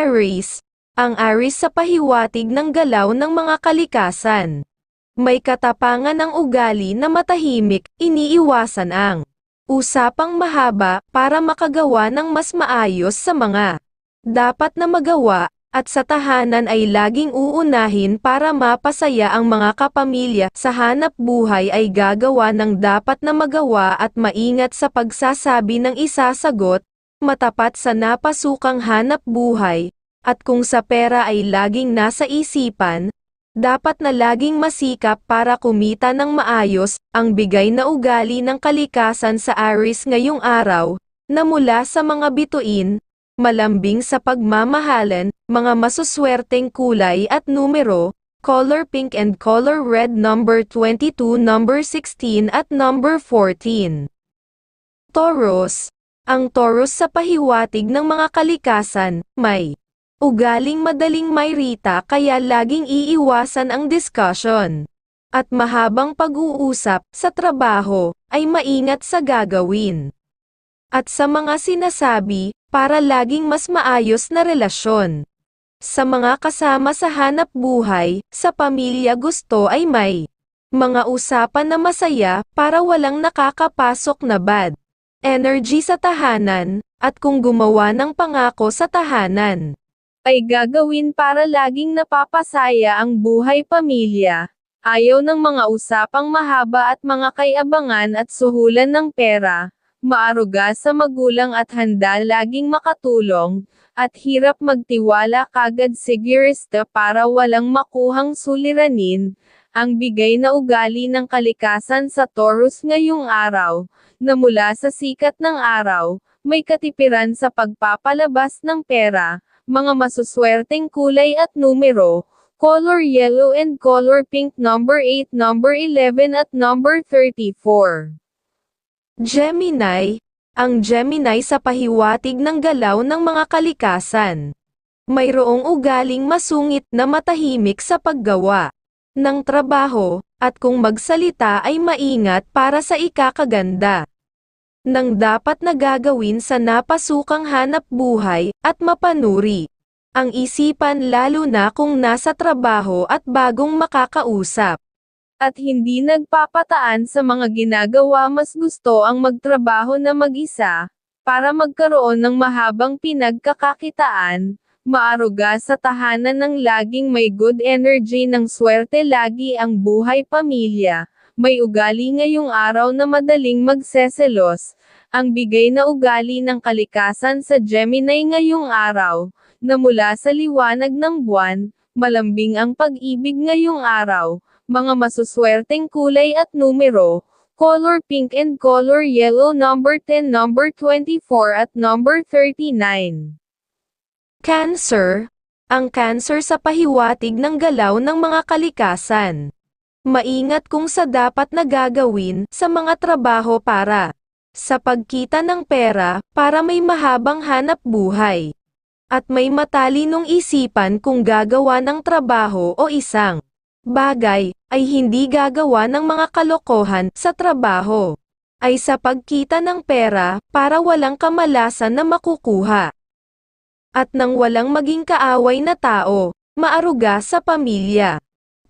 Aries. Ang Aries sa pahiwatig ng galaw ng mga kalikasan. May katapangan ng ugali na matahimik, iniiwasan ang usapang mahaba para makagawa ng mas maayos sa mga dapat na magawa, at sa tahanan ay laging uunahin para mapasaya ang mga kapamilya sa hanap buhay ay gagawa ng dapat na magawa at maingat sa pagsasabi ng isasagot, matapat sa napasukang hanap buhay, at kung sa pera ay laging nasa isipan, dapat na laging masikap para kumita ng maayos, ang bigay na ugali ng kalikasan sa Aries ngayong araw, na mula sa mga bituin, malambing sa pagmamahalan, mga masuswerteng kulay at numero, color pink and color red number 22, number 16 at number 14. Taurus. Ang Taurus sa pahiwatig ng mga kalikasan, may ugaling madaling mayrita kaya laging iiwasan ang discussion. At mahabang pag-uusap sa trabaho, ay maingat sa gagawin. At sa mga sinasabi, para laging mas maayos na relasyon. Sa mga kasama sa hanap buhay, sa pamilya gusto ay may mga usapan na masaya para walang nakakapasok na bad energy sa tahanan, at kung gumawa ng pangako sa tahanan, ay gagawin para laging napapasaya ang buhay pamilya. Ayaw ng mga usapang mahaba at mga kayabangan at suhulan ng pera, maaruga sa magulang at handa laging makatulong, at hirap magtiwala kagad sigurista para walang makuhang suliranin, ang bigay na ugali ng kalikasan sa Taurus ngayong araw, na mula sa sikat ng araw, may katipiran sa pagpapalabas ng pera, mga masuswerteng kulay at numero, color yellow and color pink number 8, number 11 at number 34. Gemini, ang Gemini sa pahiwatig ng galaw ng mga kalikasan. Mayroong ugaling masungit na matahimik sa paggawa ng trabaho, at kung magsalita ay maingat para sa ikakaganda ng dapat na gagawin sa napasukang hanap buhay, at mapanuri. Ang isipan lalo na kung nasa trabaho at bagong makakausap at hindi nagpapataan sa mga ginagawa mas gusto ang magtrabaho na mag-isa, para magkaroon ng mahabang pinagkakakitaan, maaruga sa tahanan ng laging may good energy ng swerte lagi ang buhay pamilya, may ugali ngayong araw na madaling magseselos, ang bigay na ugali ng kalikasan sa Gemini ngayong araw, na mula sa liwanag ng buwan, malambing ang pag-ibig ngayong araw, mga masuswerteng kulay at numero, color pink and color yellow number 10 number 24 at number 39. Cancer, ang cancer sa pahiwatig ng galaw ng mga kalikasan. Maingat kung sa dapat na gagawin sa mga trabaho para sa pagkita ng pera para may mahabang hanap buhay. At may matalinong isipan kung gagawa ng trabaho o isang bagay, ay hindi gagawa ng mga kalokohan sa trabaho. Ay sa pagkita ng pera, para walang kamalasan na makukuha. At nang walang maging kaaway na tao, maaruga sa pamilya.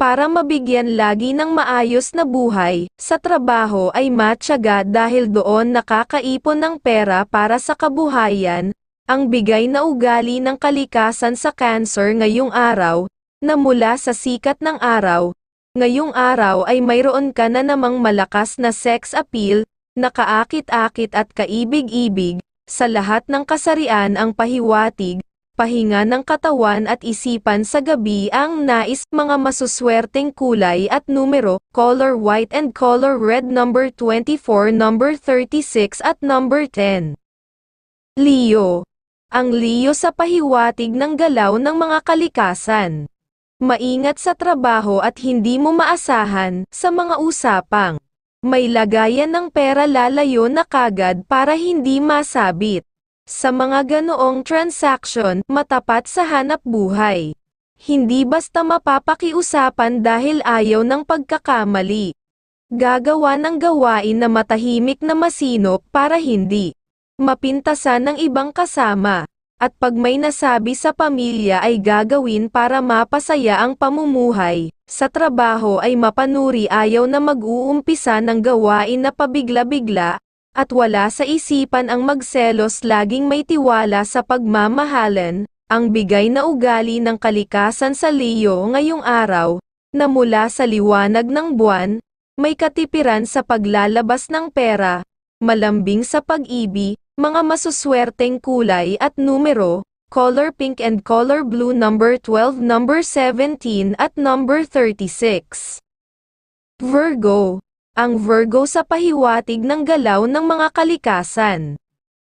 Para mabigyan lagi ng maayos na buhay, sa trabaho ay matyaga dahil doon nakakaipon ng pera para sa kabuhayan, ang bigay na ugali ng kalikasan sa cancer ngayong araw, na mula sa sikat ng araw, ngayong araw ay mayroon ka na namang malakas na sex appeal, nakaakit-akit at kaibig-ibig, sa lahat ng kasarian ang pahiwatig, pahinga ng katawan at isipan sa gabi ang nais mga masuswerteng kulay at numero, color white and color red number 24, number 36 at number 10. Leo. Ang Leo sa pahiwatig ng galaw ng mga kalikasan. Maingat sa trabaho at hindi mo maasahan sa mga usapang. May lagayan ng pera lalayo na kagad para hindi masabit. Sa mga ganoong transaction, matapat sa hanap buhay. Hindi basta mapapakiusapan dahil ayaw ng pagkakamali. Gagawa ng gawain na matahimik na masinop para hindi mapintasan ng ibang kasama. at pag may nasabi sa pamilya ay gagawin para mapasaya ang pamumuhay, sa trabaho ay mapanuri ayaw na mag-uumpisa ng gawain na pabigla-bigla, at wala sa isipan ang magselos laging may tiwala sa pagmamahalan, ang bigay na ugali ng kalikasan sa Leo ngayong araw, na mula sa liwanag ng buwan, may katipiran sa paglalabas ng pera, malambing sa pag-ibig, mga masuswerteng kulay at numero, color pink and color blue number 12, number 17 at number 36. Virgo. Ang Virgo sa pahiwatig ng galaw ng mga kalikasan.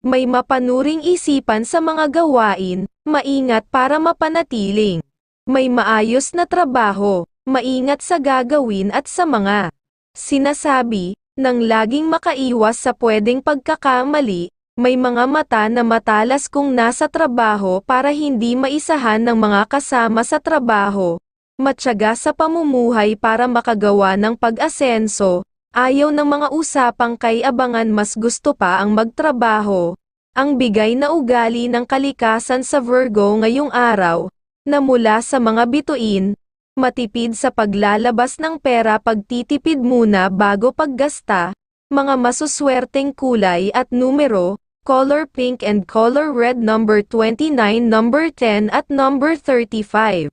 May mapanuring isipan sa mga gawain, maingat para mapanatiling. May maayos na trabaho, maingat sa gagawin at sa mga sinasabi, nang laging makaiwas sa pwedeng pagkakamali, may mga mata na matalas kung nasa trabaho para hindi maisahan ng mga kasama sa trabaho. Matyaga sa pamumuhay para makagawa ng pag-asenso, ayaw ng mga usapang kay abangan mas gusto pa ang magtrabaho. Ang bigay na ugali ng kalikasan sa Virgo ngayong araw, na mula sa mga bituin, matipid sa paglalabas ng pera pagtitipid muna bago paggasta, mga masuswerteng kulay at numero, color pink and color red number 29, number 10 at number 35.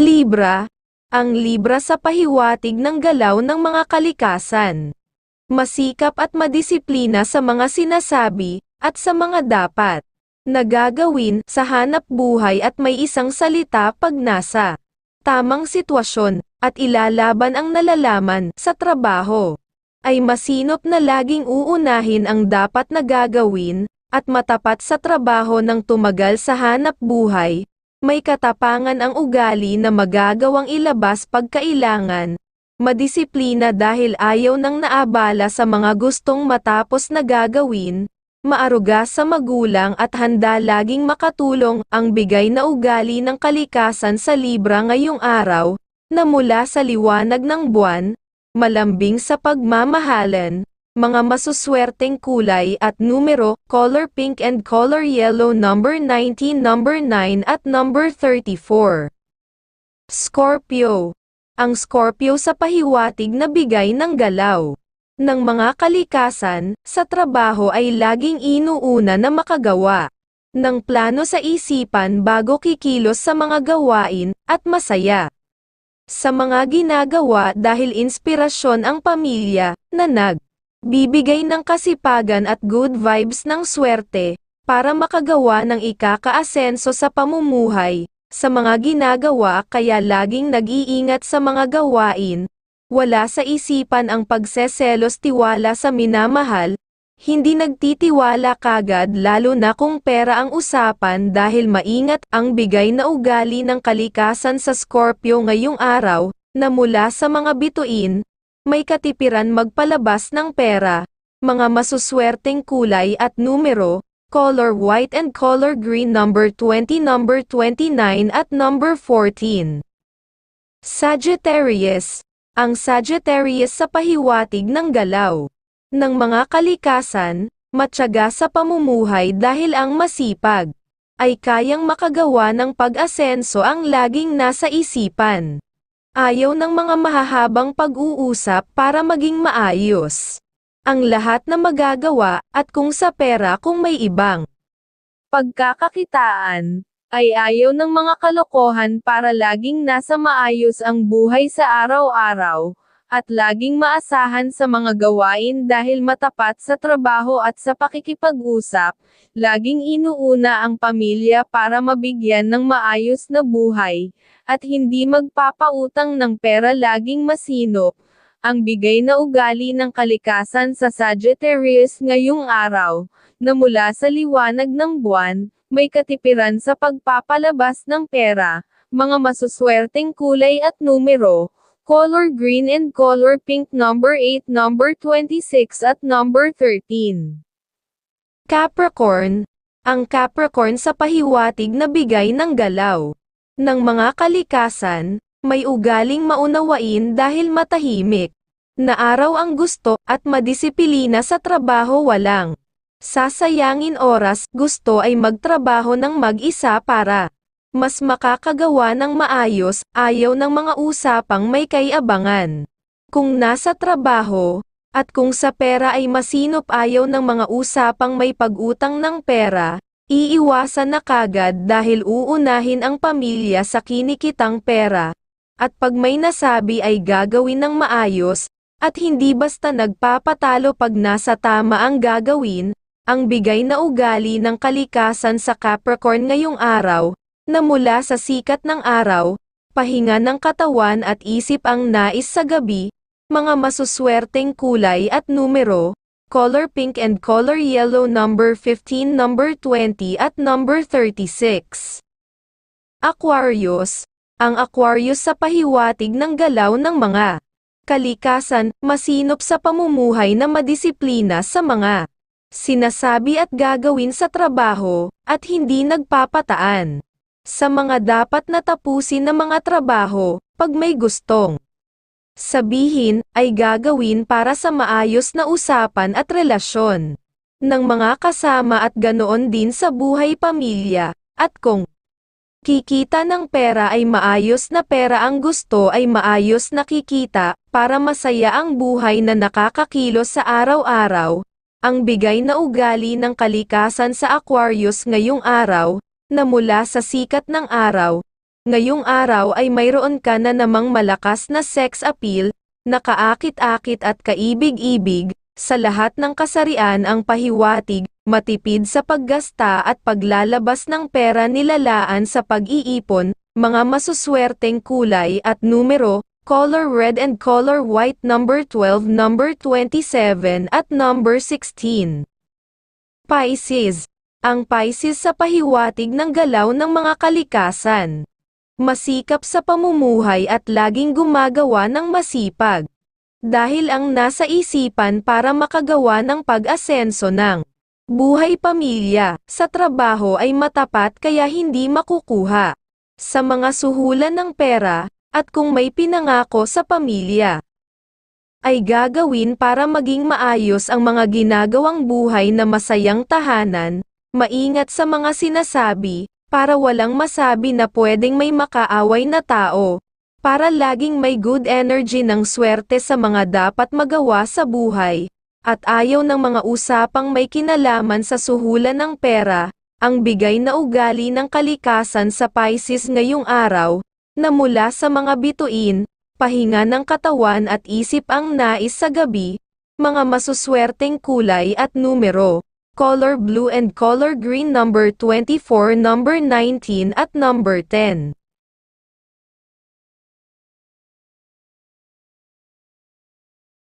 Libra, ang Libra sa pahiwatig ng galaw ng mga kalikasan. Masikap at madisiplina sa mga sinasabi, at sa mga dapat nagagawin sa hanap buhay at may isang salita pag nasa tamang sitwasyon, at ilalaban ang nalalaman sa trabaho ay masinop na laging uunahin ang dapat na gagawin, at matapat sa trabaho ng tumagal sa hanap buhay, may katapangan ang ugali na magagawang ilabas pagkailangan, madisiplina dahil ayaw nang naabala sa mga gustong matapos na gagawin, maaruga sa magulang at handa laging makatulong ang bigay na ugali ng kalikasan sa Libra ngayong araw, na mula sa liwanag ng buwan, malambing sa pagmamahalan, mga masuswerteng kulay at numero, color pink and color yellow number 19, number 9 at number 34. Scorpio. Ang Scorpio sa pahiwatig na bigay ng galaw ng mga kalikasan, sa trabaho ay laging inuuna na makagawa ng plano sa isipan bago kikilos sa mga gawain, at masaya sa mga ginagawa dahil inspirasyon ang pamilya, na nag bibigay ng kasipagan at good vibes ng swerte, para makagawa ng ikakaasenso sa pamumuhay, sa mga ginagawa kaya laging nag-iingat sa mga gawain, wala sa isipan ang pagseselos tiwala sa minamahal, hindi nagtitiwala kagad lalo na kung pera ang usapan dahil maingat ang bigay na ugali ng kalikasan sa Scorpio ngayong araw, na mula sa mga bituin, may katipiran magpalabas ng pera, mga masuswerteng kulay at numero, color white and color green number 20 number 29 at number 14. Sagittarius, ang Sagittarius sa pahiwatig ng galaw ng mga kalikasan, matyaga sa pamumuhay dahil ang masipag ay kayang makagawa ng pag-asenso ang laging nasa isipan. Ayaw ng mga mahahabang pag-uusap para maging maayos. Ang lahat na magagawa at kung sa pera kung may ibang pagkakakitaan, ay ayaw ng mga kalokohan para laging nasa maayos ang buhay sa araw-araw, at laging maasahan sa mga gawain dahil matapat sa trabaho at sa pakikipag-usap, laging inuuna ang pamilya para mabigyan ng maayos na buhay, at hindi magpapautang ng pera laging masinop. Ang bigay na ugali ng kalikasan sa Sagittarius ngayong araw, na mula sa liwanag ng buwan, may katipiran sa pagpapalabas ng pera, mga masuswerteng kulay at numero, color green and color pink number 8 number 26 at number 13. Capricorn, ang Capricorn sa pahiwatig na bigay ng galaw ng mga kalikasan, may ugaling maunawain dahil matahimik, na araw ang gusto at madisiplina sa trabaho walang Sasayangin oras, gusto ay magtrabaho ng mag-isa para mas makakagawa ng maayos, ayaw ng mga usapang may kayabangan. Kung nasa trabaho, at kung sa pera ay masinop ayaw ng mga usapang may pag-utang ng pera, iiwasan na kagad dahil uunahin ang pamilya sa kinikitang pera. At pag may nasabi ay gagawin ng maayos, at hindi basta nagpapatalo pag nasa tama ang gagawin, ang bigay na ugali ng kalikasan sa Capricorn ngayong araw, na mula sa sikat ng araw, pahinga ng katawan at isip ang nais sa gabi, mga masuswerteng kulay at numero, color pink and color yellow number 15 number 20 at number 36. Aquarius, ang Aquarius sa pahiwatig ng galaw ng mga kalikasan, masinop sa pamumuhay na madisiplina sa mga sinasabi at gagawin sa trabaho, at hindi nagpapataan sa mga dapat na tapusin na mga trabaho, pag may gustong sabihin, ay gagawin para sa maayos na usapan at relasyon ng mga kasama at ganoon din sa buhay pamilya, at kung kikita ng pera ay maayos na pera ang gusto ay maayos na kikita, para masaya ang buhay na nakakakilos sa araw-araw, ang bigay na ugali ng kalikasan sa Aquarius ngayong araw, na mula sa sikat ng araw, ngayong araw ay mayroon ka na namang malakas na sex appeal, na kaakit-akit at kaibig-ibig, sa lahat ng kasarian ang pahiwatig, matipid sa paggasta at paglalabas ng pera nilalaan sa pag-iipon, mga masuswerteng kulay at numero, color red and color white number 12 number 27 at number 16. Pisces ang Pisces sa pahiwatig ng galaw ng mga kalikasan. Masikap sa pamumuhay at laging gumagawa ng masipag. Dahil ang nasa isipan para makagawa ng pag-asenso ng buhay pamilya, sa trabaho ay matapat kaya hindi makukuha. Sa mga suhulan ng pera, at kung may pinangako sa pamilya, ay gagawin para maging maayos ang mga ginagawang buhay na masayang tahanan, maingat sa mga sinasabi, para walang masabi na pwedeng may makaaway na tao, para laging may good energy ng swerte sa mga dapat magawa sa buhay, at ayaw ng mga usapang may kinalaman sa suhulan ng pera, ang bigay na ugali ng kalikasan sa Pisces ngayong araw, na mula sa mga bituin, pahinga ng katawan at isip ang nais sa gabi, mga masuswerteng kulay at numero color blue and color green number 24 number 19 at number 10.